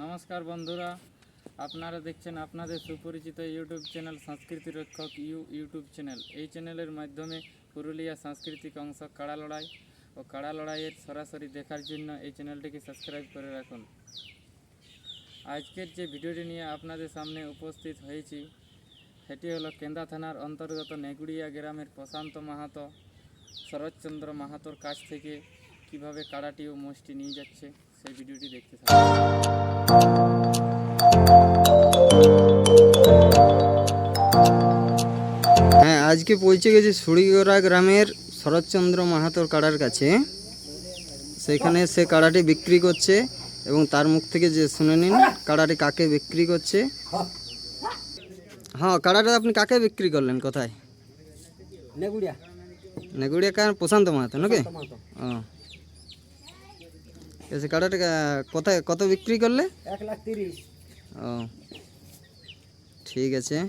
নমস্কার বন্ধুরা, আপনারা দেখছেন আপনাদের সুপরিচিত ইউটিউব চ্যানেল সংস্কৃতি রক্ষক ইউ ইউটিউব চ্যানেল। এই চ্যানেলের মাধ্যমে পুরুলিয়া সাংস্কৃতিক অংশ কাড়া লড়াই ও কাড়া লড়াইয়ের সরাসরি দেখার জন্য এই চ্যানেলটিকে সাবস্ক্রাইব করে রাখুন। আজকের যে ভিডিওটি নিয়ে আপনাদের সামনে উপস্থিত হয়েছি, সেটি হলো কেন্দা থানার অন্তর্গত নেগুড়িয়া গ্রামের প্রশান্ত মাহাতো, শরৎচন্দ্র মাহাতোর কাছ থেকে কীভাবে কাড়াটি ও মোষটি নিয়ে যাচ্ছে সেই ভিডিওটি দেখতে থাকুন। হ্যাঁ আজকে পৌঁছে গেছি সুড়িগড়া গ্রামের শরৎচন্দ্র মাহাতোর কাড়ার কাছে। সেখানে সে কাড়াটি বিক্রি করছে এবং তার মুখ থেকে যে শুনে নিন কাড়াটি কাকে বিক্রি করছে। হ্যাঁ কাড়াটা আপনি কাকে বিক্রি করলেন কোথায়? নেগুড়িয়া। নেগুড়িয়া কার? প্রশান্ত মাহাতো নাকি? ও। সে কাড়াটা কা- কোথায় কত বিক্রি করলে? এক লাখ তিরিশ। ও ঠিক আছে।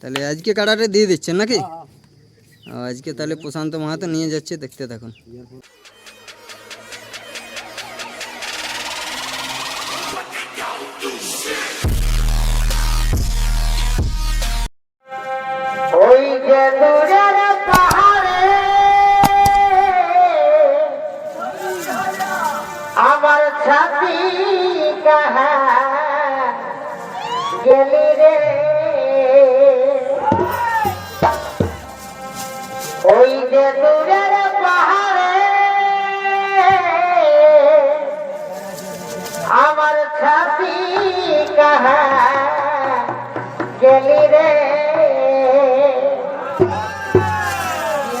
তাহলে আজকে কাটাটা দিয়ে দিচ্ছেন নাকি? ও, আজকে তাহলে প্রশান্ত মাহাতো নিয়ে যাচ্ছে দেখতে থাকুন। ওই যে দূরের পাহাড়ে ছাতি কাহা গেলি রে। ওই যে পাহাড়ে আমার ছাতি কাহা গেলি রে।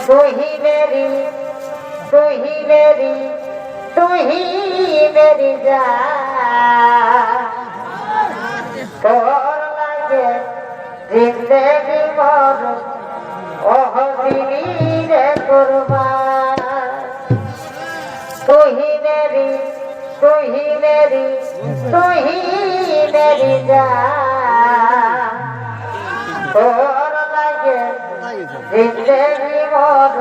তুহি মেরি তুহি মেরি মেরি যা। তোর লাগে জিন্দেগি মর ওহ দিলি রে কুরবান। তুহি মেরি তুহি মেরি তুহি মেরি যা। তোর লাগে জিন্দেগি মর